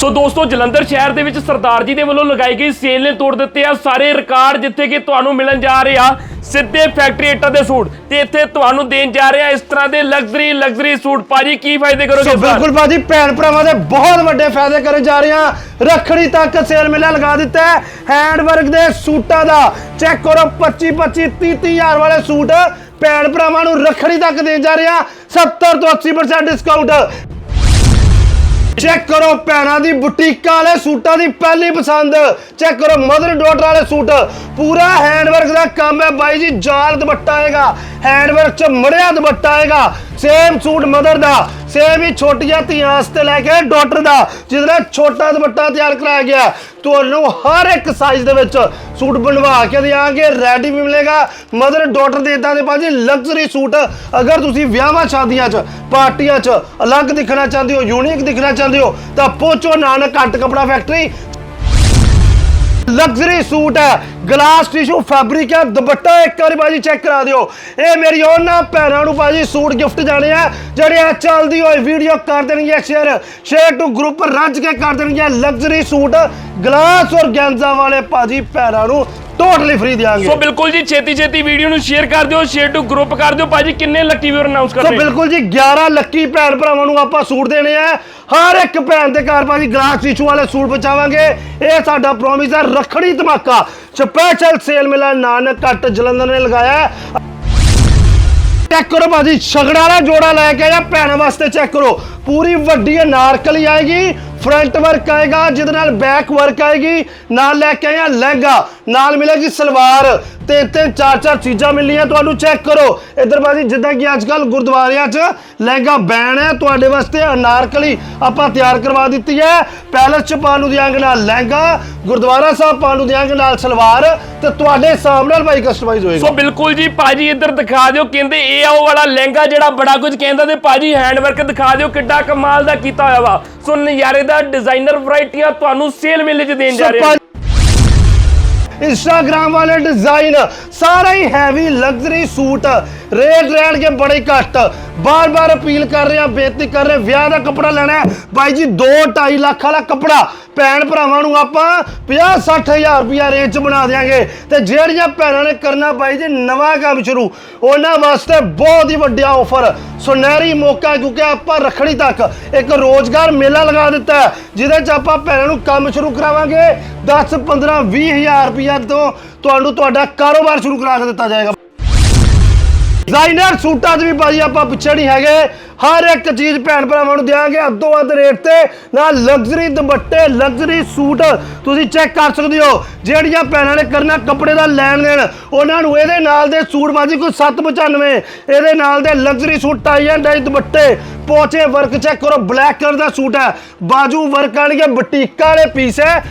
ਸੋ ਦੋਸਤੋ ਜਲੰਧਰ ਸ਼ਹਿਰ ਦੇ ਵਿੱਚ ਸਰਦਾਰ ਜੀ ਦੇ ਵੱਲੋਂ ਲਗਾਈ ਗਈ ਸੇਲ ਨੇ ਤੋੜ ਦਿੱਤੇ ਆ। ਸਾਰੇ ਰਿਕਾਰਡ ਜਿੱਥੇ ਕਿ ਤੁਹਾਨੂੰ ਮਿਲਣ ਜਾ ਰਹੇ ਆ ਸਿੱਧੇ ਫੈਕਟਰੀ ਇੱਟਾਂ ਦੇ ਸੂਟ। ਤੇ ਇੱਥੇ ਤੁਹਾਨੂੰ ਦੇਣ ਜਾ ਰਹੇ ਆ ਇਸ ਤਰ੍ਹਾਂ ਦੇ ਲਗਜ਼ਰੀ ਲਗਜ਼ਰੀ ਸੂਟ। ਭਾਜੀ ਕੀ ਫਾਇਦੇ ਕਰੋਗੇ ਸੋ? ਬਿਲਕੁਲ ਭਾਜੀ ਭੈਣ ਭਰਾਵਾਂ ਦੇ ਬਹੁਤ ਵੱਡੇ ਫਾਇਦੇ ਕਰੇ ਜਾ ਰਹੇ ਹਾਂ ਰੱਖੜੀ ਤੱਕ ਸੇਲ ਮੇਲਾ ਲਗਾ ਦਿੱਤਾ ਹੈ। ਹੈਂਡ ਵਰਕ ਦੇ ਸੂਟਾਂ ਦਾ ਚੈੱਕ ਕਰੋ 25 25 30 30 ਹਜ਼ਾਰ ਵਾਲੇ ਸੂਟ। ਭੈਣ ਭਰਾਵਾਂ ਨੂੰ ਰੱਖੜੀ ਤੱਕ ਦੇ ਜਾ ਰਹੇ ਹਾਂ 70 ਤੋਂ 80% ਡਿਸਕਾਊਂਟ ਚੈੱਕ ਕਰੋ ਭੈਣਾਂ ਦੀ ਬੁਟੀਕਾਂ ਵਾਲੇ ਸੂਟਾਂ ਦੀ ਪਹਿਲੀ ਪਸੰਦ। ਚੈੱਕ ਕਰੋ ਮਦਰ ਡਾਟਰ ਵਾਲੇ ਸੂਟ। ਪੂਰਾ ਹੈਂਡਵਰਕ ਦਾ ਕੰਮ ਹੈ ਬਾਈ ਜੀ, ਜਾਲ ਦੁਪੱਟਾ ਆਏਗਾ। ਹੈਂਡਵਰਕ ਚ ਮੜਿਆ ਦੁਪੱਟਾ ਆਏਗਾ। ਸੇਮ ਸੂਟ ਮਦਰ ਦਾ। ਸੇਮ ਹੀ ਛੋਟੀਆਂ ਧੀਆਂ ਵਾਸਤੇ ਲੈ ਕੇ ਡਾਟਰ ਦਾ, ਜਿਹਦੇ ਨਾਲ ਛੋਟਾ ਦੁਪੱਟਾ ਤਿਆਰ ਕਰਾਇਆ ਗਿਆ। ਤੁਹਾਨੂੰ ਹਰ ਇੱਕ ਸਾਈਜ਼ ਦੇ ਵਿੱਚ ਸੂਟ ਬਣਵਾ ਕੇ ਦਿਆਂਗੇ ਰੈਡੀ ਵੀ ਮਿਲੇਗਾ। ਮਦਰ ਡਾਟਰ ਦੇ ਇਦਾਂ ਦੇ ਭਾਜੀ ਲਗਜ਼ਰੀ ਸੂਟ, ਅਗਰ ਤੁਸੀਂ ਵਿਆਹਾਂ ਸ਼ਾਦੀਆਂ 'ਚ, ਪਾਰਟੀਆਂ 'ਚ ਅਲੱਗ ਦਿਖਣਾ ਚਾਹੁੰਦੇ ਹੋ ਯੂਨੀਕ ਦਿਖਣਾ ਚਾਹੁੰਦੇ ਹੋ, ਤਾਂ ਪਹੁੰਚੋ ਨਾਨਕ ਕੱਟ ਕਪੜਾ ਫੈਕਟਰੀ ਲਗਜ਼ਰੀ ਸੂਟ ਹੈ। ਗਲਾਸ ਟਿਸ਼ੂ ਫੈਬਰਿਕ ਹੈ। ਦੁਪੱਟਾ ਇੱਕ ਵਾਰੀ ਬਾਜੀ ਚੈੱਕ ਕਰਾ ਦਿਓ। ਇਹ ਮੇਰੀ ਉਹਨਾਂ ਭੈਣਾਂ ਨੂੰ ਬਾਜੀ ਸੂਟ ਗਿਫਟ ਜਾਣੇ ਆ, ਜਿਹੜੇ ਆ ਚੱਲਦੀ ਹੋਈ ਵੀਡੀਓ ਕਰ ਦੇਣਗੇ ਸ਼ੇਅਰ ਸ਼ੇਅਰ ਟੂ ਗਰੁੱਪ ਰੱਜ ਕੇ ਕਰ ਦੇਣਗੇ ਲਗਜ਼ਰੀ ਸੂਟ ਗਲਾਸ ਔਰ ਗੈਂਜ਼ਾ ਵਾਲੇ ਭਾਜੀ ਭੈਣਾਂ ਨੂੰ ਟੋਟਲੀ ਫ੍ਰੀ ਦਿਆਂਗੇ। ਸੋ ਬਿਲਕੁਲ ਜੀ ਛੇਤੀ ਛੇਤੀ ਵੀਡੀਓ ਨੂੰ ਸ਼ੇਅਰ ਕਰ ਦਿਓ ਸ਼ੇਅਰ ਟੂ ਗਰੁੱਪ ਕਰ ਦਿਓ। ਭਾਜੀ ਕਿੰਨੇ ਲੱਕੀ ਵੀਰ ਅਨਾਉਂਸ ਕਰ ਸੋ ਬਿਲਕੁਲ ਜੀ 11 ਲੱਕੀ ਭੈਣ ਭਰਾਵਾਂ ਨੂੰ ਆਪਾਂ ਸੂਟ ਦੇਣੇ ਆ। ਹਰ ਇੱਕ ਭੈਣ ਦੇ ਘਰ ਭਾਜੀ ਗਲਾਸ ਟਿਸ਼ੂ ਵਾਲੇ ਸੂਟ ਪਹੁੰਚਾਵਾਂਗੇ। ਇਹ ਸਾਡਾ ਪ੍ਰੋਮਿਸ ਹੈ ਰੱਖੜੀ ਧਮਾਕਾ। ਸਪੈਸ਼ਲ ਸੇਲ ਮੇਲਾ ਨਾਨਕ ਕੱਟ ਜਲੰਧਰ ਨੇ ਲਗਾਇਆ। ਹੈ। ਚੈੱਕ ਕਰੋ ਭਾਜੀ ਛਗੜਾ ਵਾਲਾ ਜੋੜਾ ਲੈ ਕੇ ਆਇਆ ਭੈਣਾਂ ਵਾਸਤੇ ਚੈੱਕ ਕਰੋ। ਪੂਰੀ ਵੱਡੀ ਅਨਾਰਕਲੀ ਆਏਗੀ। ਫਰੰਟ ਵਰਕ ਆਏਗਾ, ਜਿਹਦੇ ਨਾਲ ਬੈਕ ਵਰਕ ਆਏਗੀ, ਨਾਲ ਲੈ ਕੇ ਆਇਆ ਲਹਿੰਗਾ, ਨਾਲ ਮਿਲੇਗੀ ਸਲਵਾਰ। ਤੇ ਤਿੰਨ ਚਾਰ ਚਾਰ ਚੀਜ਼ਾਂ ਮਿਲਣੀਆਂ ਤੁਹਾਨੂੰ ਚੈੱਕ ਕਰੋ। ਇਧਰ ਬਾਜੀ ਜਿੱਦਾਂ ਕਿ ਅੱਜ ਕੱਲ ਗੁਰਦੁਆਰਿਆਂ 'ਚ ਲਹਿੰਗਾ ਬੈਣ ਹੈ ਤੁਹਾਡੇ ਵਾਸਤੇ ਅਨਾਰਕਲੀ ਆਪਾਂ ਤਿਆਰ ਕਰਵਾ ਦਿੱਤੀ ਹੈ। ਪੈਲਸ 'ਚ ਪਾਉਣ ਨੂੰ ਦਿਆਂਗੇ ਨਾਲ ਲਹਿੰਗਾ ਗੁਰਦੁਆਰਾ ਸਾਹਿਬ ਪਾਉਣ ਨੂੰ ਦਿਆਂਗੇ ਨਾਲ ਸਲਵਾਰ ਤੇ ਤੁਹਾਡੇ ਹਿਸਾਬ ਨਾਲ ਭਾਈ ਕਸਟਮਾਈਜ਼ ਹੋਏਗਾ। ਸੋ ਬਿਲਕੁਲ ਜੀ ਭਾਜੀ ਇੱਧਰ ਦਿਖਾ ਦਿਓ ਕਹਿੰਦੇ ਇਹ ਆ ਉਹ ਵਾਲਾ ਲਹਿੰਗਾ ਜਿਹੜਾ ਬੜਾ ਕੁਝ ਕਹਿੰਦਾ ਤੇ ਭਾਜੀ ਹੈਂਡਵਰਕ ਦਿਖਾ ਦਿਓ ਕਿੱਡਾ ਕਮਾਲ ਦਾ ਕੀਤਾ ਹੋਇਆ ਵਾ। ਸੋ ਨਜ਼ਾਰੇ ਦਾ ਡਿਜ਼ਾਈਨਰ ਵੈਰਾਈਟੀਆਂ ਤੁਹਾਨੂੰ ਸੇਲ ਮੇਲੇ 'ਚ ਦੇਣ ਜਾ ਰਹੇ ਹਾਂ ਇੰਸਟਾਗ੍ਰਾਮ ਵਾਲੇ ਡਿਜ਼ਾਈਨ ਸਾਰਾ ਹੀ ਹੈਵੀ ਲਗਜ਼ਰੀ ਸੂਟ ਰੇਟ ਰਹਿਣਗੇ ਬੜੇ ਘੱਟ। ਬਾਰ-ਬਾਰ ਅਪੀਲ ਕਰ ਰਿਹਾ ਬੇਨਤੀ ਕਰ ਰਹੇ ਵਿਆਹ ਦਾ ਕੱਪੜਾ ਲੈਣਾ ਹੈ। ਬਾਈ ਜੀ 2.5 ਲੱਖ ਵਾਲਾ ਕੱਪੜਾ, ਭੈਣ ਭਰਾਵਾਂ ਨੂੰ ਆਪਾਂ 50 ਹਜ਼ਾਰ ਰੁਪਿਆ ਰੇਂਜ 'ਚ ਬਣਾ ਦੇਾਂਗੇ ਤੇ ਜਿਹੜੀਆਂ ਭੈਣਾਂ ਨੇ ਕਰਨਾ ਬਾਈ ਜੀ, ਨਵਾਂ ਕੰਮ ਸ਼ੁਰੂ। ਉਹਨਾਂ ਵਾਸਤੇ ਬਹੁਤ ਹੀ ਵੱਡਾ ਆਫਰ ਸੁਨਹਿਰੀ ਮੌਕਾ ਕਿਉਂਕਿ ਆਪਾਂ ਰੱਖੜੀ ਤੱਕ ਇੱਕ ਰੋਜ਼ਗਾਰ ਮੇਲਾ ਲਗਾ ਦਿੱਤਾ ਜਿਹਦੇ 'ਚ ਆਪਾਂ ਭੈਣਾਂ ਨੂੰ ਕੰਮ ਸ਼ੁਰੂ ਕਰਾਵਾਂਗੇ। 10 15 20 ਹਜ਼ਾਰ ਰੁਪਿਆ ਤੋਂ ਤੁਹਾਨੂੰ ਤੁਹਾਡਾ ਕਾਰੋਬਾਰ ਸ਼ੁਰੂ ਕਰਾ ਕੇ ਦਿੱਤਾ ਜਾਏਗਾ। ਡਿਜ਼ਾਈਨਰ ਸੂਟਾਂ 'ਚ ਵੀ ਭਾਜੀ ਆਪਾਂ ਪਿੱਛੇ ਨਹੀਂ ਹੈਗੇ। ਹਰ ਇੱਕ ਚੀਜ਼ ਭੈਣ ਭਰਾਵਾਂ ਨੂੰ ਦਿਆਂਗੇ ਅੱਧੋ ਅੱਧ ਰੇਟ ਤੇ। ਨਾਲ ਲਗਜ਼ਰੀ ਦੁਪੱਟੇ ਲਗਜ਼ਰੀ ਸੂਟ ਤੁਸੀਂ ਚੈੱਕ ਕਰ ਸਕਦੇ ਹੋ। ਜਿਹੜੀਆਂ ਭੈਣਾਂ ਨੇ ਕਰਨਾ ਕੱਪੜੇ ਦਾ ਲੈਣ ਦੇਣ, ਉਹਨਾਂ ਨੂੰ ਇਹਦੇ ਨਾਲ ਦੇ ਸੂਟ ਭਾਜੀ ਕੋਈ 795 ਇਹਦੇ ਨਾਲ ਦੇ luxury suit tie and dye ਦੁਪੱਟੇ, ਪੋਚੇ ਵਰਕ ਚੈੱਕ ਕਰੋ ਬਲੈਕ ਕਲਰ ਦਾ ਸੂਟ ਹੈ। ਬਾਜੂ ਵਰਕ ਆਣਗੇ ਬੁਟੀਕਾਂ ਵਾਲੇ ਪੀਸ ਹੈ।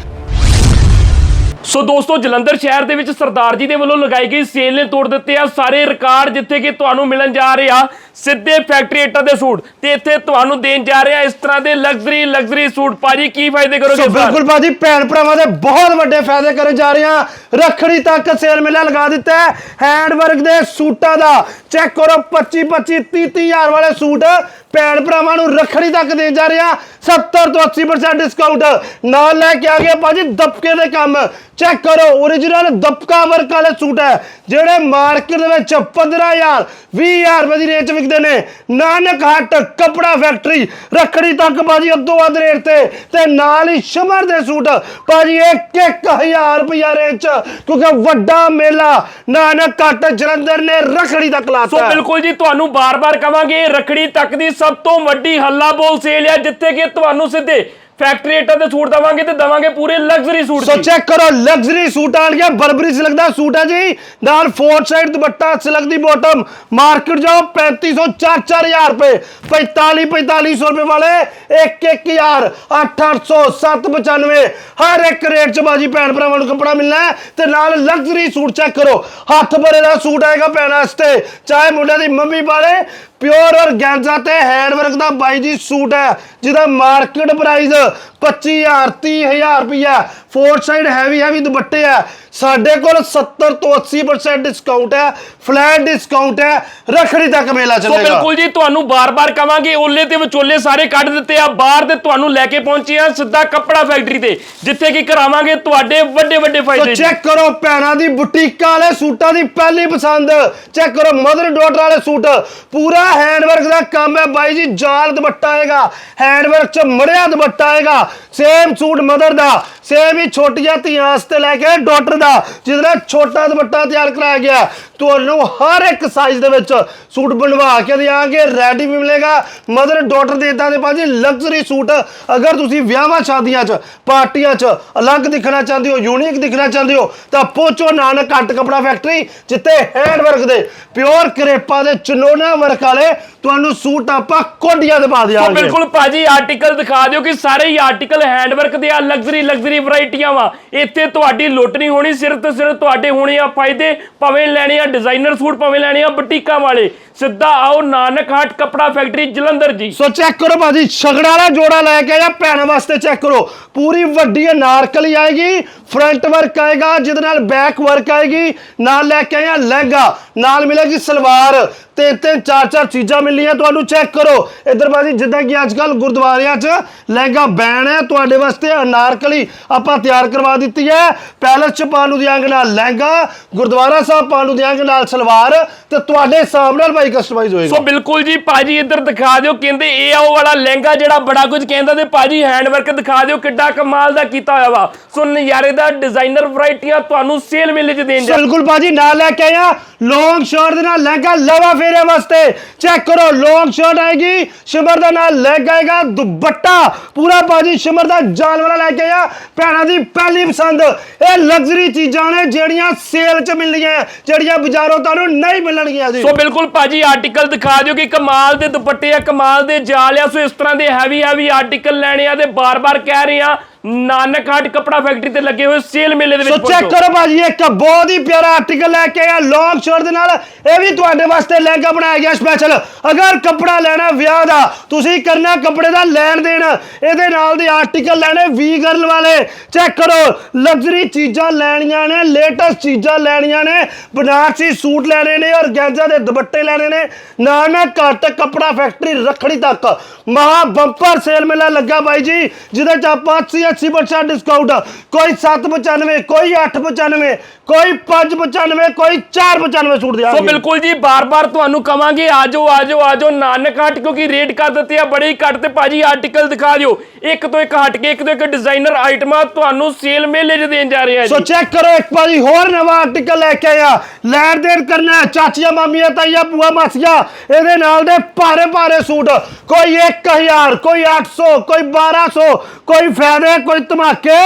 ਸੋ ਦੋਸਤੋ, ਜਲੰਧਰ ਸ਼ਹਿਰ ਦੇ ਵਿੱਚ ਸਰਦਾਰ ਜੀ ਦੇ ਵੱਲੋਂ ਲਗਾਈ ਗਈ ਸੇਲ ਨੇ ਤੋੜ ਦਿੱਤੇ ਆ ਸਾਰੇ ਰਿਕਾਰਡ ਜਿੱਥੇ ਕਿ ਤੁਹਾਨੂੰ ਮਿਲਣ ਜਾ ਰਹੇ ਆ। ਸਿੱਧੇ ਫੈਕਟਰੀ ਇੱਟਾਂ ਦੇ ਸੂਟ ਤੇ ਇੱਥੇ ਤੁਹਾਨੂੰ ਦੇਣ ਜਾ ਰਹੇ ਆ ਇਸ ਤਰ੍ਹਾਂ ਦੇ ਲਗਜ਼ਰੀ ਲਗਜ਼ਰੀ ਸੂਟ। ਭਾਜੀ ਕੀ ਫਾਇਦੇ ਕਰੋਗੇ ਸੋ ਇਸ ਵਾਰ? ਬਿਲਕੁਲ ਭਾਜੀ ਭੈਣ ਭਰਾਵਾਂ ਦੇ ਬਹੁਤ ਵੱਡੇ ਫਾਇਦੇ ਕਰੇ ਜਾ ਰਹੇ ਹਾਂ। ਰੱਖੜੀ ਤੱਕ ਸੇਲ ਮੇਲਾ ਲਗਾ ਦਿੱਤਾ ਹੈ। ਹੈਂਡ ਵਰਕ ਦੇ ਸੂਟਾਂ ਦਾ ਚੈੱਕ ਕਰੋ 25 25 30 30 ਹਜ਼ਾਰ ਵਾਲੇ ਸੂਟ ਭੈਣ ਭਰਾਵਾਂ ਨੂੰ ਰੱਖੜੀ ਤੱਕ ਦੇ ਜਾ ਰਹੇ ਹਾਂ। 70 ਤੋਂ 80% ਡਿਸਕਾਊਂਟ ਨਾਲ ਲੈ ਕੇ ਆ ਗਏ ਭਾਜੀ ਦਬਕੇ ਦੇ ਕੰਮ। ਚੈੱਕ ਕਰੋ origignal ਦਬਕਾ ਵਰਕ ਵਾਲੇ ਸੂਟ ਹੈ ਜਿਹੜੇ ਮਾਰਕੀਟ ਦੇ ਵਿੱਚ 15000 20000 ਰੁਪਏ ਦੀ ਰੇਂਜ 'ਚ ਵਿਕਦੇ ਨੇ, ਨਾਨਕ ਹੱਟ ਕਪੜਾ ਫੈਕਟਰੀ ਰੱਖੜੀ ਤੱਕ ਭਾਜੀ ਅੱਧੋ ਵੱਧ ਰੇਟ ਤੇ ਤੇ ਨਾਲ ਹੀ ਸ਼ਮਰ ਦੇ ਸੂਟ, ਭਾਜੀ 1-1000 ਰੁਪਏ ਰੇਂਜ ਕਿਉਂਕਿ ਵੱਡਾ ਮੇਲਾ, ਨਾਨਕ ਹੱਟ ਜਲੰਧਰ ਨੇ ਰੱਖੜੀ ਤੱਕ ਸੋ ਲਾਤਾ ਹੈ। ਬਿਲਕੁਲ ਜੀ, ਤੁਹਾਨੂੰ ਬਾਰ-ਬਾਰ ਕਵਾਂਗੇ, ਰੱਖੜੀ ਤੱਕ ਦੀ ਸਭ ਤੋਂ ਵੱਡੀ ਹੱਲਾ ਬੋਲ ਸੇਲ ਹੈ ਜਿੱਥੇ ਕਿ ਤੁਹਾਨੂੰ ਸਿੱਧੇ ਫੈਕਟਰੀ ਇੱਟਾਂ ਦੇ ਸੂਟ ਦਵਾਂਗੇ ਤੇ ਦਵਾਂਗੇ ਪੂਰੇ ਲਗਜ਼ਰੀ ਸੂਟ ਸੋ ਚੈੱਕ ਕਰੋ ਲਗਜ਼ਰੀ ਸੂਟ ਆਣ ਗਿਆ ਬਰਬਰੀ ਸਿਲਕ ਦਾ ਸੂਟ ਹੈ ਜੀ। ਨਾਲ ਫੋਰ ਸਾਈਡ ਦੁਪੱਟਾ ਸਿਲਕ ਦੀ ਬਾਟਮ ਮਾਰਕੀਟ ਜਾਓ 3500 4-4000 ਰੁਪਏ। 45 4500 ਰੁਪਏ ਵਾਲੇ 1-1000 8-800 795 ਹਰ ਇੱਕ ਰੇਟ 'ਚ ਬਾਜੀ ਭੈਣ ਭਰਾਵਾਂ ਨੂੰ ਕੱਪੜਾ ਮਿਲਣਾ ਤੇ ਨਾਲ ਲਗਜ਼ਰੀ ਸੂਟ ਚੈੱਕ ਕਰੋ। ਹੱਥ ਭਰੇ ਦਾ ਸੂਟ ਆਏਗਾ ਭੈਣ ਵਾਸਤੇ ਚਾਹੇ ਮੁੰਡੇ ਦੀ ਮੰਮੀ ਪਾਲੇ ਪਿਓਰ ਔਰਗੈਂਜ਼ਾ ਤੇ ਹੈਂਡਵਰਕ ਦਾ ਬਾਈ ਜੀ ਸੂਟ ਹੈ, ਜਿਹਦਾ ਮਾਰਕੀਟ ਪ੍ਰਾਈਸ 25000 30000 ਰੁਪਇਆ ਫੋਰ ਸਾਈਡ ਹੈਵੀ ਹੈਵੀ ਦੁਪੱਟੇ ਆ। ਸਾਡੇ ਕੋਲ 70 ਤੋਂ 80% ਡਿਸਕਾਊਂਟ ਹੈ ਫਲੈਟ ਡਿਸਕਾਊਂਟ ਹੈ ਰਖੜੀ ਤੱਕ ਮੇਲਾ ਸੋ ਚੱਲੇਗਾ। ਬਿਲਕੁਲ ਜੀ ਤੁਹਾਨੂੰ ਬਾਰ-ਬਾਰ ਕਵਾਂਗੇ ਓਲੇ ਤੇ ਵਿਚੋਲੇ ਸਾਰੇ ਕੱਢ ਦਿੱਤੇ ਆ। ਬਾਹਰ ਤੇ ਤੁਹਾਨੂੰ ਲੈ ਕੇ ਪਹੁੰਚੇ ਆ ਸਿੱਧਾ ਕੱਪੜਾ ਫੈਕਟਰੀ ਤੇ ਜਿੱਥੇ ਕੀ ਕਰਾਵਾਂਗੇ ਤੁਹਾਡੇ ਵੱਡੇ ਵੱਡੇ ਫਾਇਦੇ ਜੀ। ਚੈੱਕ ਕਰੋ ਭੈਣਾਂ ਦੀ ਬੁਟੀਕਾਂ ਵਾਲੇ ਸੂਟਾਂ ਦੀ ਪਹਿਲੀ ਪਸੰਦ। ਚੈੱਕ ਕਰੋ ਮਦਰ ਡਾਟਰ ਵਾਲੇ ਸੂਟ। ਪੂਰਾ ਹੈਂਡਵਰਕ ਦਾ ਕੰਮ ਹੈ ਬਾਈ ਜੀ ਜਾਲ ਦੁਪੱਟਾ ਆਏਗਾ। ਹੈਂਡਵਰਕ ਚ ਮੜਿਆ ਦੁਪੱਟਾ ਆਏਗਾ। ਸੇਮ ਸੂਟ ਮਦਰ ਦਾ। ਸੇਮ ਹੀ ਛੋਟੀਆਂ ਧੀਆਂ ਵਾਸਤੇ ਲੈ ਕੇ ਡਾਟਰ ਦਾ, ਜਿਹਦੇ ਨਾਲ ਛੋਟਾ ਦੁਪੱਟਾ ਤਿਆਰ ਕਰਾਇਆ ਗਿਆ। ਤੁਹਾਨੂੰ ਹਰ ਇੱਕ ਸਾਈਜ਼ ਦੇ ਵਿੱਚ ਸੂਟ ਬਣਵਾ ਕੇ ਦਿਆਂਗੇ ਰੈਡੀ ਵੀ ਮਿਲੇਗਾ। ਮਦਰ ਡਾਟਰ ਦੇ ਇਦਾਂ ਦੇ ਭਾਜੀ ਲਗਜ਼ਰੀ ਸੂਟ ਅਗਰ ਤੁਸੀਂ ਵਿਆਹਾਂ ਸ਼ਾਦੀਆਂ 'ਚ ਪਾਰਟੀਆਂ 'ਚ ਅਲੱਗ ਦਿਖਣਾ ਚਾਹੁੰਦੇ ਹੋ ਯੂਨੀਕ ਦਿਖਣਾ ਚਾਹੁੰਦੇ ਹੋ ਤਾਂ ਪਹੁੰਚੋ ਨਾਨਕ ਕੱਟ ਕਪੜਾ ਫੈਕਟਰੀ ਜਿੱਥੇ ਹੈਂਡ ਵਰਕ ਦੇ ਪਿਓਰ ਕਰੇਪਾ ਦੇ ਚਨੋਨਾ ਵਰਕ ਵਾਲੇ ਤੁਹਾਨੂੰ ਸੂਟ ਆਪਾਂ ਕੋਡੀਆਂ ਦੇ ਪਾ ਦਿਆਂਗੇ। ਬਿਲਕੁਲ ਭਾਜੀ ਆਰਟੀਕਲ ਦਿਖਾ ਦਿਓ ਕਿ ਸਾਰੇ ਹੀ ਆਰਟੀਕਲ ਹੈਂਡਵਰਕ ਦੇ ਆ ਲਗਜ਼ਰੀ ਲਗਜ਼ਰੀ ਵੈਰਾਈਟੀਆਂ ਵਾ। ਇੱਥੇ ਤੁਹਾਡੀ ਲੁੱਟ ਨਹੀਂ ਹੋਣੀ ਸਿਰਫ ਤੇ ਸਿਰਫ ਤੁਹਾਡੇ ਹੋਣੇ ਆ ਫਾਇਦੇ ਭਾਵੇਂ ਲੈਣੇ ਆ ਡਿਜ਼ਾਈਨਰ ਸੂਟ ਭਾਵੇਂ ਲੈਣੇ ਆ, ਬੁਟੀਕਾਂ ਵਾਲੇ। ਸਿੱਧਾ ਆਓ, Nanak Haat Kapda factory, Jalandhar ji. So check ਕਰੋ ਭਾਜੀ ਛਗੜਾ ਵਾਲਾ ਜੋੜਾ ਲੈ ਕੇ ਆਇਆ, ਭੈਣਾਂ ਵਾਸਤੇ ਚੈੱਕ ਕਰੋ। ਪੂਰੀ ਵੱਡੀ ਅਨਾਰਕਲੀ ਆਏਗੀ ਫਰੰਟ ਵਰਕ ਆਏਗਾ, ਜਿਹਦੇ ਨਾਲ ਬੈਕ ਵਰਕ ਆਏਗੀ, ਨਾਲ ਲੈ ਕੇ ਆਇਆ ਲਹਿੰਗਾ, ਨਾਲ ਮਿਲੇਗੀ ਸਲਵਾਰ। ਤੇ ਤਿੰਨ ਚਾਰ ਚਾਰ ਚੀਜ਼ਾਂ ਮਿਲਣੀਆਂ ਤੁਹਾਨੂੰ ਚੈੱਕ ਕਰੋ। ਇਧਰ ਬਾਜੀ ਜਿੱਦਾਂ ਕਿ ਅੱਜ ਕੱਲ ਗੁਰਦੁਆਰਿਆਂ 'ਚ ਲਹਿੰਗਾ ਬੈਣ ਹੈ ਤੁਹਾਡੇ ਵਾਸਤੇ ਅਨਾਰਕਲੀ ਆਪਾਂ ਤਿਆਰ ਕਰਵਾ ਦਿੱਤੀ ਹੈ। ਪੈਲਸ 'ਚ ਪਾਉਣ ਨੂੰ ਦਿਆਂਗੇ ਨਾਲ ਲਹਿੰਗਾ ਗੁਰਦੁਆਰਾ ਸਾਹਿਬ ਪਾਉਣ ਨੂੰ ਦਿਆਂਗੇ ਨਾਲ ਸਲਵਾਰ ਤੇ ਤੁਹਾਡੇ ਹਿਸਾਬ ਨਾਲ ਭਾਈ ਕਸਟਮਾਈਜ਼ ਹੋਏਗਾ। ਸੋ ਬਿਲਕੁਲ ਜੀ ਭਾਜੀ ਇੱਧਰ ਦਿਖਾ ਦਿਓ ਕਹਿੰਦੇ ਇਹ ਆ ਉਹ ਵਾਲਾ ਲਹਿੰਗਾ ਜਿਹੜਾ ਬੜਾ ਕੁਝ ਕਹਿੰਦਾ ਤੇ ਭਾਜੀ ਹੈਂਡਵਰਕ ਦਿਖਾ ਦਿਓ ਕਿੱਡਾ ਕਮਾਲ ਦਾ ਕੀਤਾ ਹੋਇਆ ਵਾ। ਸੋ ਨਜ਼ਾਰੇ ਦਾ ਡਿਜ਼ਾਈਨਰ ਵੈਰਾਈਟੀਆਂ ਤੁਹਾਨੂੰ ਸੇਲ ਮੇਲੇ 'ਚ ਦੇਣ ਜਾ ਬਿਲਕੁਲ ਬਾਜੀ ਨਾਲ ਲੈ ਕੇ ਆਇਆ ਲੌਂਗ ਸ਼ਰਟ ਦੇ ਨਾਲ ਲਹਿੰਗਾ ਲਵਾ ਫੇਰੇ ਵਾਸਤੇ। ਚੈੱਕ ਕਰੋ ਲੌਂਗ ਸ਼ਰਟ ਆਏਗੀ, ਸ਼ਿਮਰ ਦਾ ਨਾਲ ਲੈਗ ਆਏਗਾ, ਦੁਪੱਟਾ। ਪੂਰਾ ਬਾਜੀ ਸ਼ਿਮਰ ਦਾ ਜਾਲ ਵਾਲਾ ਲੈ ਕੇ ਆਇਆ। ਭੈਣਾਂ ਦੀ ਪਹਿਲੀ ਪਸੰਦ। ਇਹ ਲਗਜ਼ਰੀ ਚੀਜ਼ਾਂ ਨੇ ਜਿਹੜੀਆਂ ਸੇਲ 'ਚ ਮਿਲਣਗੀਆਂ, ਜਿਹੜੀਆਂ ਬਾਜ਼ਾਰੋਂ ਤੁਹਾਨੂੰ ਨਹੀਂ ਮਿਲਣਗੀਆਂ ਜੀ। ਸੋ ਬਿਲਕੁਲ ਭਾਜੀ ਆਰਟੀਕਲ ਦਿਖਾ ਦਿਓ ਕਿ ਕਮਾਲ ਦੇ ਦੁਪੱਟੇ ਆ, ਕਮਾਲ ਦੇ ਜਾਲ ਆ। ਸੋ ਇਸ ਤਰ੍ਹਾਂ ਦੇ ਹੈਵੀ ਹੈਵੀ ਆਰਟੀਕਲ ਲੈਣੇ ਆ ਤੇ ਬਾਰ-ਬਾਰ ਕਹਿ ਰਹੇ ਆ ਨਾਨਕ ਹਾਟ ਕਪੜਾ ਫੈਕਟਰੀ ਤੇ ਲੱਗੇ ਹੋਏ ਸੇਲ ਮੇਲੇ ਦੇ ਸੋ ਵਿੱਚ ਚੈੱਕ ਪਹੁੰਚੋ। ਕਰੋ ਭਾਜੀ ਇੱਕ ਬਹੁਤ ਹੀ ਪਿਆਰਾ ਆਰਟੀਕਲ ਲੈ ਕੇ ਆਇਆ ਲੌਂਗ ਸ਼ਰਟ ਦੇ ਨਾਲ। ਇਹ ਵੀ ਤੁਹਾਡੇ ਵਾਸਤੇ ਲਹਿੰਗਾ ਬਣਾਇਆ ਗਿਆ ਸਪੈਸ਼ਲ ਅਗਰ ਕੱਪੜਾ ਲੈਣਾ ਵਿਆਹ ਦਾ ਤੁਸੀਂ ਕਰਨਾ ਕੱਪੜੇ ਦਾ ਲੈਣ ਦੇਣ। ਇਹਦੇ ਨਾਲ ਦੇ ਆਰਟੀਕਲ ਲੈਣੇ ਵੀ ਗਰਲ ਵਾਲੇ। ਚੈੱਕ ਕਰੋ ਲਗਜ਼ਰੀ ਚੀਜ਼ਾਂ ਲੈਣੀਆਂ ਨੇ ਲੇਟੈਸਟ ਚੀਜ਼ਾਂ ਲੈਣੀਆਂ ਨੇ। ਬਨਾਰਸੀ ਸੂਟ ਲੈਣੇ ਨੇ ਔਰ ਗੈਂਜਾ ਦੇ ਦੁਪੱਟੇ ਲੈਣੇ ਨੇ। ਨਾ ਨਾ ਘੱਟ ਕੱਪੜਾ ਫੈਕਟਰੀ ਰੱਖੜੀ ਤੱਕ। ਮਹਾ ਬੰਪਰ ਸੇਲ ਮੇਲਾ ਲੱਗਾ ਬਾਈ ਜੀ ਜਿਹਦੇ ਚ ਆਪਾਂ 80 80% ਡਿਸਕਾਊਂਟ ਕੋਈ 795 ਕੋਈ 895 ਕੋਈ 595 ਕੋਈ 495 ਸੂਟ ਸੋ ਦਿਆਂਗੇ ਬਿਲਕੁਲ ਜੀ ਬਾਰ-ਬਾਰ ਤੁਹਾਨੂੰ ਕਵਾਂਗੇ ਆਜੋ ਆਜੋ ਆਜੋ ਨਾਨਕ ਹਟ ਕਿਉਂਕਿ ਰੇਟ ਕਰ ਦਿੱਤੇ ਆ ਬੜੇ ਘੱਟ ਤੇ ਭਾਜੀ ਆਰਟੀਕਲ ਦਿਖਾ ਦਿਓ। ਇੱਕ ਤੋਂ ਇੱਕ ਹਟ ਕੇ ਇੱਕ ਤੋਂ ਇੱਕ ਡਿਜ਼ਾਈਨਰ ਆਈਟਮਾਂ ਤੁਹਾਨੂੰ ਸੇਲ ਮੇਲੇ 'ਚ ਦੇਣ ਜਾ ਰਹੇ ਆ ਸੋ ਜੀ ਚੈੱਕ ਕਰੋ ਇੱਕ ਵਾਰੀ ਹੋਰ ਨਵਾਂ ਆਰਟੀਕਲ ਲੈ ਕੇ ਆਇਆ। ਲੈਣ ਦੇਣ ਕਰਨਾ ਚਾਚੀਆਂ ਮਾਮੀਆਂ ਤਾਈਆਂ ਭੂਆ ਮਾਸੀਆਂ ਇਹਦੇ ਨਾਲ ਦੇ ਭਾਰੇ ਭਾਰੇ ਸੂਟ। ਕੋਈ 1000 ਕੋਈ 800 ਕੋਈ 1200 ਕੋਈ ਫਾਇਦੇ ਕੋਈ ਧਮਾਕੇ?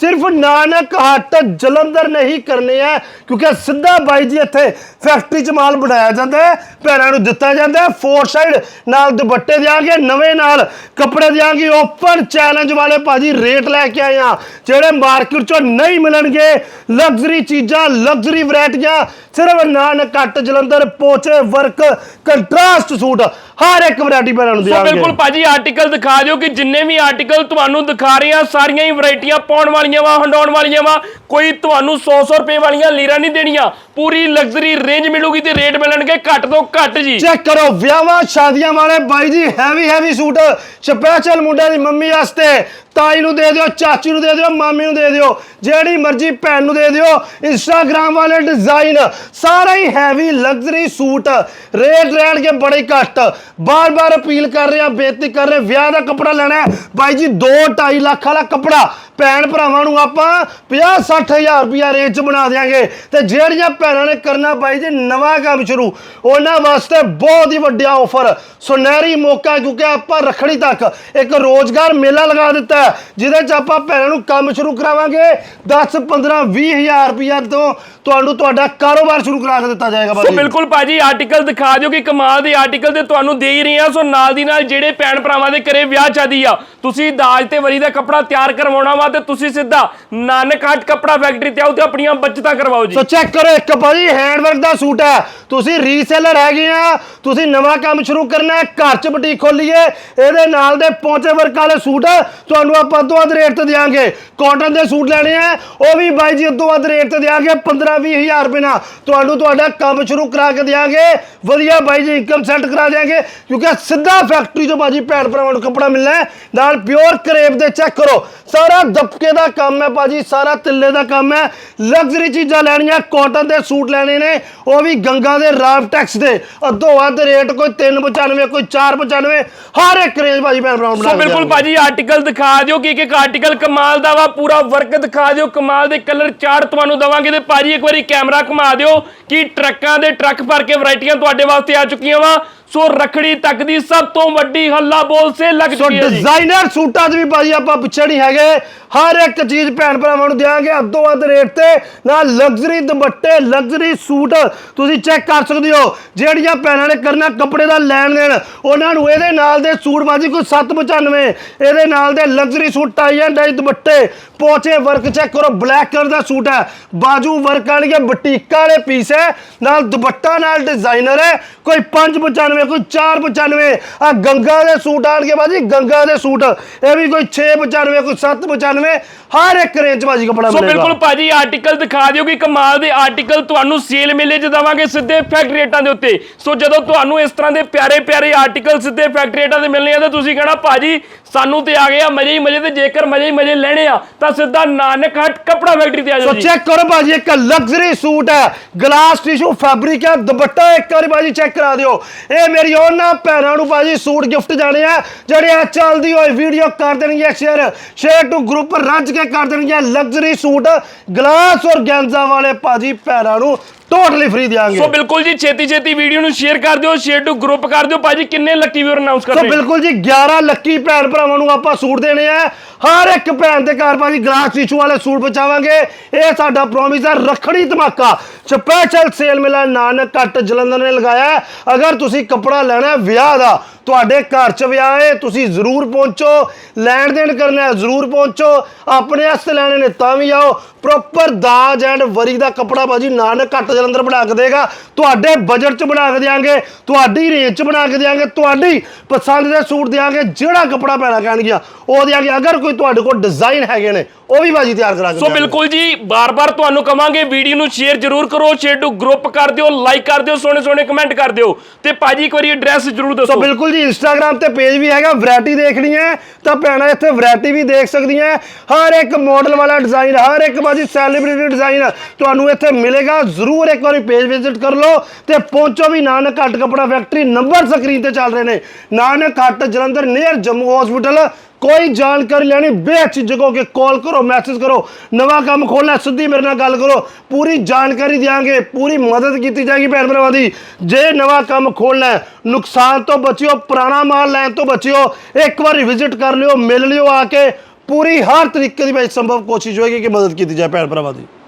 ਸਿਰਫ ਨਾਨਕ ਹੱਟ ਜਲੰਧਰ ਨਹੀਂ ਕਰਨੇ ਆ ਕਿਉਂਕਿ ਸਿੱਧਾ ਬਾਈ ਜੀ ਇੱਥੇ ਫੈਕਟਰੀ 'ਚ ਮਾਲ ਬਣਾਇਆ ਜਾਂਦਾ ਹੈ ਭੈਣਾਂ ਨੂੰ ਦਿੱਤਾ ਜਾਂਦਾ ਹੈ ਫੋਰ ਸਾਈਡ ਨਾਲ ਦੁਪੱਟੇ ਦਿਆਂਗੇ ਨਵੇਂ ਨਾਲ ਕੱਪੜੇ ਦਿਆਂਗੇ ਓਪਨ ਚੈਲੰਜ ਵਾਲੇ ਭਾਜੀ ਰੇਟ ਲੈ ਕੇ ਆਏ ਆ ਜਿਹੜੇ ਮਾਰਕੀਟ 'ਚੋਂ ਨਹੀਂ ਮਿਲਣਗੇ ਲਗਜ਼ਰੀ ਚੀਜ਼ਾਂ ਲਗਜ਼ਰੀ ਵੈਰਾਈਟੀਆਂ ਸਿਰਫ ਨਾਨਕ ਕੱਟ ਜਲੰਧਰ ਪੋਚੇ ਵਰਕ ਕੰਟਰਾਸਟ ਸੂਟ ਹਰ ਇੱਕ ਵੈਰਾਈਟੀ ਭੈਣਾਂ ਨੂੰ ਦਿਆਂਗੇ। ਬਿਲਕੁਲ ਭਾਜੀ ਆਰਟੀਕਲ ਦਿਖਾ ਦਿਓ ਕਿ ਜਿੰਨੇ ਵੀ ਆਰਟੀਕਲ ਤੁਹਾਨੂੰ ਦਿਖਾ ਰਹੇ ਆ ਸਾਰੀਆਂ ਹੀ ਵੈਰਾਈਟੀਆਂ ਪਾਉਣ ਵਾਲੀਆਂ ਵਾ, ਹੰਡਾਉਣ ਵਾਲੀਆਂ ਵਾ। ਕੋਈ ਤੁਹਾਨੂੰ 100-100 ਰੁਪਏ ਵਾਲੀਆਂ ਲੀਰਾਂ ਨਹੀਂ ਦੇਣੀਆਂ। ਪੂਰੀ ਲਗਜ਼ਰੀ ਰੇਂਜ ਮਿਲੂਗੀ ਤੇ ਰੇਟ ਮਿਲਣਗੇ ਘੱਟ ਤੋਂ ਘੱਟ ਜੀ। ਚੈੱਕ ਕਰੋ, ਵਿਆਹਾਂ, ਸ਼ਾਦੀਆਂ ਵਾਲੇ ਬਾਈ ਜੀ ਹੈਵੀ ਹੈਵੀ ਸੂਟ ਸਪੈਸ਼ਲ ਮੁੰਡੇ ਦੀ ਮੰਮੀ ਵਾਸਤੇ। ਤਾਈ ਨੂੰ ਦੇ ਦਿਓ, ਚਾਚੀ ਨੂੰ ਦੇ ਦਿਓ, ਮਾਮੀ ਨੂੰ ਦੇ ਦਿਓ। ਜਿਹੜੀ ਮਰਜ਼ੀ ਭੈਣ ਨੂੰ ਦੇ ਦਿਓ ਇੰਸਟਾਗ੍ਰam ਵਾਲੇ ਡਿਜ਼ਾਈਨ ਸਾਰਾ ਹੀ ਹੈਵੀ ਲਗਜ਼ਰੀ ਸੂਟ ਰੇਟ ਰਹਿਣਗੇ ਬੜੇ ਘੱਟ। ਬਾਰ-ਬਾਰ ਅਪੀਲ ਕਰ ਰਿਹਾ ਬੇਨਤੀ ਕਰ ਰਹੇ, ਵਿਆਹ ਦਾ ਕੱਪੜਾ ਲੈਣਾ ਹੈ। ਬਾਈ ਜੀ 2.5 ਲੱਖ ਵਾਲਾ ਕੱਪੜਾ। ਭੈਣ ਭਰਾਵਾਂ ਨੂੰ ਆਪਾਂ 50 ਹਜ਼ਾਰ ਰੁਪਿਆ ਰੇਂਜ ਚ ਬਣਾ ਦੇਾਂਗੇ ਤੇ ਜਿਹੜੀਆਂ ਭੈਣਾਂ ਨੇ ਕਰਨਾ ਬਾਈ ਜੀ ਨਵਾਂ ਕੰਮ ਸ਼ੁਰੂ। ਉਹਨਾਂ ਵਾਸਤੇ ਬਹੁਤ ਹੀ ਵੱਡਾ ਆਫਰ ਸੁਨਹਿਰੀ ਮੌਕਾ ਕਿਉਂਕਿ ਆਪਾਂ ਰਖੜੀ ਤੱਕ ਇੱਕ ਰੋਜ਼ਗਾਰ ਮੇਲਾ ਲਗਾ ਦਿੱਤਾ ਜਿਹਦੇ ਚ ਆਪਾਂ ਭੈਣਾਂ ਨੂੰ ਕੰਮ ਸ਼ੁਰੂ ਕਰਾਵਾਂਗੇ। 10 15 20 ਹਜ਼ਾਰ ਰੁਪਿਆ ਤੋਂ ਤੁਹਾਨੂੰ ਤੁਹਾਡਾ ਕਾਰੋਬਾਰ ਸ਼ੁਰੂ ਕਰਾ ਕੇ ਦਿੱਤਾ ਜਾਏਗਾ ਸੋ ਬਾਈ ਬਿਲਕੁਲ ਭਾਜੀ ਆਰਟੀਕਲ ਦਿਖਾ ਦਿਓ ਕਿ ਕਮਾਲ ਦੇ ਆਰਟੀਕਲ ਤੇ ਤੁਹਾਨੂੰ ਦੇ ਹੀ ਰਹੇ ਆ ਸੋ ਨਾਲ ਦੀ ਨਾਲ ਜਿਹੜੇ ਭੈਣ ਭਰਾਵਾਂ ਦੇ ਘਰੇ ਵਿਆਹ ਚਾਦੀ ਆ ਤੁਸੀਂ ਦਾਜ ਤੇ ਵਰੀ ਦਾ ਕੱਪੜਾ ਤਿਆਰ ਤਿਆਰ ਕਰਵਾਉਣਾ ਵਾ ਤੇ ਤੁਸੀਂ ਸਿੱਧਾ ਨਾਨਕ ਹੱਟ ਕੱਪੜਾ ਫੈਕਟਰੀ ਤੇ ਆਓ ਤੇ ਆਪਣੀਆਂ ਬੱਚਤਾਂ ਕਰਵਾਓ ਜੀ। ਸੋ ਚੈੱਕ ਕਰੋ, ਇੱਕ ਭਾਜੀ ਹੈਂਡਵਰਕ ਦਾ ਸੂਟ ਹੈ। ਤੁਸੀਂ ਰੀਸੇਲਰ ਹੈਗੇ ਆ, ਤੁਸੀਂ ਨਵਾਂ ਕੰਮ ਸ਼ੁਰੂ ਕਰਨਾ ਹੈ, ਘਰ 'ਚ ਬੁਟੀਕ ਖੋਲੀਏ, ਇਹਦੇ ਨਾਲ ਦੇ ਪੌਂਚੇ ਵਰਕ ਵਾਲੇ ਸੂਟ ਤੁਹਾਨੂੰ ਆਪਾਂ ਅੱਧੋ ਅੱਧ ਰੇਟ ਤੇ ਦਿਆਂਗੇ। ਕਾਟਨ ਦੇ ਸੂਟ ਲੈਣੇ ਆ, ਉਹ ਵੀ ਬਾਈ ਜੀ ਅੱਧੋ ਵੱਧ ਰੇਟ ਤੇ ਦਿਆਂਗੇ 15 20000 ਰੁਪਏ ਨਾਲ। ਤੁਹਾਨੂੰ ਤੁਹਾਡਾ ਕੰਮ ਸ਼ੁਰੂ ਕਰਾ ਕੇ ਦਿਆਂਗੇ, ਵਧੀਆ ਬਾਈ ਜੀ ਇਨਕਮ ਸੈੱਟ ਕਰਾ ਦਿਆਂਗੇ, ਕਿਉਂਕਿ ਸਿੱਧਾ ਫੈਕਟਰੀ ਤੋਂ ਬਾਜੀ ਭੈਣ ਭਰਾਵਾਂ ਨੂੰ ਕੱਪੜਾ ਮਿਲਣਾ ਹੈ। ਨਾਲ ਪਿਓਰ ਕਰੇਪ ਦੇ ਚੈੱਕ ਕਰੋ ਸਾਰਾ ਦਬਕੇ ਦਾ ਕੰਮ ਹੈ ਭਾਜੀ ਸਾਰਾ ਤਿੱਲੇ ਦਾ ਕੰਮ ਹੈ। ਲਗਜ਼ਰੀ ਚੀਜ਼ਾਂ ਲੈਣੀਆਂ ਕਾਟਨ ਦੇ ਸੂਟ ਲੈਣੇ ਨੇ ਉਹ ਵੀ ਗੰਗਾ ਦੇ ਰਾਮ ਟੈਕਸ ਦੇ। ਅੱਧੋ ਅੱਧ ਰੇਟ ਕੋਈ 395 ਕੋਈ 495 ਹਰ ਇੱਕ ਰੇਂਜ ਭਾਜੀ ਭੈਣ ਭਰਾਵਾਂ ਨੂੰ ਸੋ ਬਣਾ ਕੇ ਬਿਲਕੁਲ। ਭਾਜੀ ਆਰਟੀਕਲ ਦਿਖਾ ਦਿਓ ਕਿ ਇੱਕ ਆਰਟੀਕਲ ਕਮਾਲ ਦਾ ਵਾ ਪੂਰਾ ਵਰਕ ਦਿਖਾ ਦਿਓ ਕਮਾਲ ਦੇ ਕਲਰ ਚਾਰਟ ਤੁਹਾਨੂੰ ਦਵਾਂਗੇ ਤੇ ਭਾਜੀ ਇੱਕ ਵਾਰੀ ਕੈਮਰਾ ਘੁਮਾ ਦਿਓ ਕਿ ਟਰੱਕਾਂ ਦੇ ਟਰੱਕ ਭਰ ਕੇ ਵੈਰਾਈਟੀਆਂ ਤੁਹਾਡੇ ਵਾਸਤੇ ਆ ਚੁੱਕੀਆਂ ਵਾ। ਸੋ ਰਖੜੀ ਤੱਕ ਦੀ ਸਭ ਤੋਂ ਵੱਡੀ ਹੱਲਾ ਬੋਲ ਸੇ ਲੱਗ ਸੋ ਚੁੱਕੀ ਹੈ ਜੀ। ਡਿਜ਼ਾਈਨਰ ਸੂਟਾਂ 'ਚ ਵੀ ਭਾਜੀ ਆਪਾਂ ਪਿੱਛੇ ਨਹੀਂ ਹੈਗੇ। ਹਰ ਇੱਕ ਚੀਜ਼ ਭੈਣ ਭਰਾਵਾਂ ਨੂੰ ਦਿਆਂਗੇ ਅੱਧੋ ਅੱਧ ਰੇਟ ਤੇ। ਨਾਲ ਲਗਜ਼ਰੀ ਦੁਪੱਟੇ ਲਗਜ਼ਰੀ ਸੂਟ ਤੁਸੀਂ ਚੈੱਕ ਕਰ ਸਕਦੇ ਹੋ। ਜਿਹੜੀਆਂ ਭੈਣਾਂ ਨੇ ਕਰਨਾ ਕੱਪੜੇ ਦਾ ਲੈਣ ਦੇਣ ਉਹਨਾਂ ਨੂੰ ਇਹਦੇ ਨਾਲ ਦੇ ਸੂਟ ਭਾਜੀ ਕੋਈ 795 ਇਹਦੇ ਨਾਲ ਦੇ luxury suit tie and dye ਦੁਪੱਟੇ ਪੋਚੇ ਵਰਕ ਚੈੱਕ ਕਰੋ ਬਲੈਕ ਕਲਰ ਦਾ ਸੂਟ ਹੈ। ਬਾਜੂ ਵਰਕ ਵਾਲੀਆਂ ਬੁਟੀਕਾਂ ਵਾਲੇ ਪੀਸ ਹੈ। ਨਾਲ ਦੁਪੱਟਾ ਨਾਲ ਡਿਜ਼ਾਈਨਰ ਹੈ। ਕੋਈ 595 ਕੋਈ 495 ਆ ਗੰਗਾ ਦੇ ਸੂਟ ਆਣਗੇ ਬਾਜੀ ਗੰਗਾ ਦੇ ਸੂਟ। ਇਹ ਵੀ ਕੋਈ 695 ਕੋਈ 795 ਹਰ ਇੱਕ ਰੇਂਜ ਬਾਜੀ ਕਪੜਾ ਸੋ ਮਿਲੇਗਾ। ਬਿਲਕੁਲ ਭਾਜੀ ਆਰਟੀਕਲ ਦਿਖਾ ਦਿਓ ਕਿ ਕਮਾਲ ਦੇ ਆਰਟੀਕਲ ਤੁਹਾਨੂੰ ਸੇਲ ਮੇਲੇ 'ਚ ਦਵਾਂਗੇ ਸਿੱਧੇ ਫੈਕਟਰੀ ਰੇਟਾਂ ਦੇ ਉੱਤੇ। ਸੋ ਜਦੋਂ ਤੁਹਾਨੂੰ ਇਸ ਤਰ੍ਹਾਂ ਦੇ ਪਿਆਰੇ ਪਿਆਰੇ ਆਰਟੀਕਲ ਸਿੱਧੇ ਫੈਕਟਰੀ ਰੇਟਾਂ ਤੇ ਮਿਲਣੇ ਆ ਤਾਂ ਤੁਸੀਂ ਕਹਣਾ ਭਾਜੀ ਸਾਨੂੰ ਤੇ ਆ ਗਿਆ ਮਜ਼ੇ ਹੀ ਮਜ਼ੇ ਤੇ ਜੇਕਰ ਮਜ਼ੇ ਹੀ ਮਜ਼ੇ ਲੈਣੇ ਆ ਤਾਂ ਸਿੱਧਾ ਨਾਨਕ ਹੱਟ ਕੱਪੜਾ ਫੈਕਟਰੀ ਤੇ ਆ ਸੋ ਜਾਓ ਜੀ। ਚੈੱਕ ਕਰੋ ਬਾਜੀ ਇੱਕ ਲਗਜ਼ਰੀ ਸੂਟ ਹੈ। ਗਲਾਸ ਟਿਸ਼ੂ ਫੈਬਰਿਕ ਹੈ ਦੁਪੱਟਾ ਇੱਕ ਵਾਰੀ ਬਾਜੀ ਚੈੱਕ ਕਰਾ ਦਿਓ। ਇਹ ਮੇਰੀ ਉਹਨਾਂ ਭੈਣਾਂ ਨੂੰ ਭਾਜੀ ਸੂਟ ਗਿਫਟ ਜਾਣੇ ਆ, ਜਿਹੜੇ ਆ ਚੱਲਦੀ ਹੋਈ ਵੀਡੀਓ ਕਰ ਦੇਣਗੇ ਸ਼ੇਅਰ ਸ਼ੇਅਰ ਟੂ ਗਰੁੱਪ ਰੱਜ ਕੇ ਕਰ ਦੇਣਗੇ ਲਗਜ਼ਰੀ ਸੂਟ ਗਲਾਸ ਔਰ ਗੈਂਜ਼ਾ ਵਾਲੇ ਭਾਜੀ ਭੈਣਾਂ ਨੂੰ। ਟੋਟਲੀ ਫ੍ਰੀ ਦਿਆਂਗੇ। ਸੋ ਬਿਲਕੁਲ ਜੀ ਛੇਤੀ ਛੇਤੀ ਵੀਡੀਓ ਨੂੰ ਸ਼ੇਅਰ ਕਰ ਦਿਓ ਸ਼ੇਅਰ ਟੂ ਗਰੁੱਪ ਕਰ ਦਿਓ। ਭਾਜੀ ਕਿੰਨੇ ਲੱਕੀ ਵੀਰ ਅਨਾਉਂਸ ਸੋ ਕਰਦੇ ਬਿਲਕੁਲ ਜੀ 11 ਲੱਕੀ ਭੈਣ ਭਰਾਵਾਂ ਨੂੰ ਆਪਾਂ ਸੂਟ ਦੇਣੇ ਆ। ਹਰ ਇੱਕ ਭੈਣ ਦੇ ਘਰ ਭਾਜੀ ਗਲਾਸ ਟਿਸ਼ੂ ਵਾਲੇ ਸੂਟ ਪਹੁੰਚਾਵਾਂਗੇ। ਇਹ ਸਾਡਾ ਪ੍ਰੋਮਿਸ ਹੈ ਰੱਖੜੀ ਧਮਾਕਾ। ਸਪੈਸ਼ਲ ਸੇਲ ਮੇਲਾ ਨਾਨਕ ਕੱਟ ਜਲੰਧਰ ਨੇ ਲਗਾਇਆ। ਅਗਰ ਤੁਸੀਂ ਕੱਪੜਾ ਲੈਣਾ ਹੈ ਵਿਆਹ ਦਾ ਤੁਹਾਡੇ ਘਰ 'ਚ ਵਿਆਹ ਹੈ ਤੁਸੀਂ ਜ਼ਰੂਰ ਪਹੁੰਚੋ, ਲੈਣ ਦੇਣ ਕਰਨਾ ਜ਼ਰੂਰ ਪਹੁੰਚੋ, ਆਪਣੇ ਵਾਸਤੇ ਲੈਣੇ ਨੇ, ਤਾਂ ਵੀ ਆਓ ਪ੍ਰੋਪਰ ਦਾਜ ਐਂਡ ਵਰੀ ਦਾ ਕੱਪੜਾ ਭਾਜੀ ਨਾਨਕ ਕੱਟ ਜਲੰਧਰ ਬਣਾ ਕੇ ਦੇਗਾ, ਤੁਹਾਡੇ ਬਜਟ 'ਚ ਬਣਾ ਕੇ ਦਿਆਂਗੇ, ਤੁਹਾਡੀ ਰੇਂਜ 'ਚ ਬਣਾ ਕੇ ਦਿਆਂਗੇ, ਤੁਹਾਡੀ ਪਸੰਦ ਦੇ ਸੂਟ ਦਿਆਂਗੇ, ਜਿਹੜਾ ਕੱਪੜਾ ਪੈਣਾ ਕਹਿਣਗੀਆਂ, ਉਹ ਦਿਆਂਗੇ, ਅਗਰ ਕੋਈ ਤੁਹਾਡੇ ਕੋਲ ਡਿਜ਼ਾਈਨ ਹੈਗੇ ਨੇ ਉਹ ਵੀ ਭਾਜੀ ਤਿਆਰ ਕਰਾ ਕੇ ਸੋ ਦਿਆਂਗੇ। ਬਿਲਕੁਲ ਜੀ ਬਾਰ-ਬਾਰ ਤੁਹਾਨੂੰ ਕਵਾਂਗੇ ਵੀਡੀਓ ਨੂੰ ਸ਼ੇਅਰ ਜ਼ਰੂਰ ਕਰੋ ਸ਼ੇਅਰ ਟੂ ਗਰੁੱਪ ਕਰ ਦਿਓ ਲਾਈਕ ਕਰ ਦਿਓ ਸੋਹਣੇ ਸੋਹਣੇ ਕਮੈਂਟ ਕਰ ਦਿਓ। ਤੇ ਭਾਜੀ ਇੱਕ ਵਾਰੀ ਐਡਰੈਸ ਜ਼ਰੂਰ ਸੋ ਦੱਸੋ ਬਿਲਕੁਲ ਜੀ ਇੰਸਟਾਗ੍ਰam ਤੇ ਪੇਜ ਵੀ ਹੈਗਾ ਵੈਰਾਈਟੀ ਦੇਖਣੀ ਹੈ ਤਾਂ ਭੈਣਾਂ ਇੱਥੇ ਵੈਰਾਈਟੀ ਵੀ ਦੇਖ ਸਕਦੀਆਂ ਹਰ ਇੱਕ ਮਾਡਲ ਵਾਲਾ ਡਿਜ਼ਾਈਨ ਹਰ ਇੱਕ ਬਾਜੀ ਸੈਲੀਬ੍ਰਿਟੀ ਡਿਜ਼ਾਈਨ ਤੁਹਾਨੂੰ ਇੱਥੇ ਮਿਲੇਗਾ। ਜ਼ਰੂਰ ਇੱਕ ਵਾਰੀ ਪੇਜ ਵਿਜ਼ਿਟ ਕਰ ਲਓ ਤੇ ਪਹੁੰਚੋ ਵੀ ਨਾਨਕ ਹੱਟ ਕਪੜਾ ਫੈਕਟਰੀ ਨੰਬਰ ਸਕਰੀਨ ਤੇ ਚੱਲ ਰਹੇ ਨੇ। ਨਾਨਕ ਹੱਟ ਜਲੰਧਰ ਨੀਅਰ ਜੰਮੂ ਹਸਪੀਟਲ ਕੋਈ ਜਾਣਕਾਰੀ ਲੈਣੀ ਬੇਝਿਜਕ ਹੋ ਕੇ ਕਾਲ ਕਰੋ ਮੈਸੇਜ ਕਰੋ, ਨਵਾਂ ਕੰਮ ਖੋਲਣਾ ਸਿੱਧੀ ਮੇਰੇ ਨਾਲ ਗੱਲ ਕਰੋ, ਪੂਰੀ ਜਾਣਕਾਰੀ ਦਿਆਂਗੇ, ਪੂਰੀ ਮਦਦ ਕੀਤੀ ਜਾਏਗੀ ਭੈਣ ਭਰਾਵਾਂ ਦੀ। ਜੇ ਨਵਾਂ ਕੰਮ ਖੋਲਣਾ ਨੁਕਸਾਨ ਤੋਂ ਬਚਿਓ, ਪੁਰਾਣਾ ਮਾਲ ਲੈਣ ਤੋਂ ਬਚਿਓ, ਇੱਕ ਵਾਰੀ ਵਿਜ਼ਿਟ ਕਰ ਲਿਓ, ਮਿਲ ਲਿਓ ਆ ਕੇ, ਪੂਰੀ ਹਰ ਤਰੀਕੇ ਦੀ ਭਾਈ ਸੰਭਵ ਕੋਸ਼ਿਸ਼ ਹੋਏਗੀ ਕਿ ਮਦਦ ਕੀਤੀ ਜਾਏ ਭੈਣ ਭਰਾਵਾਂ ਦੀ।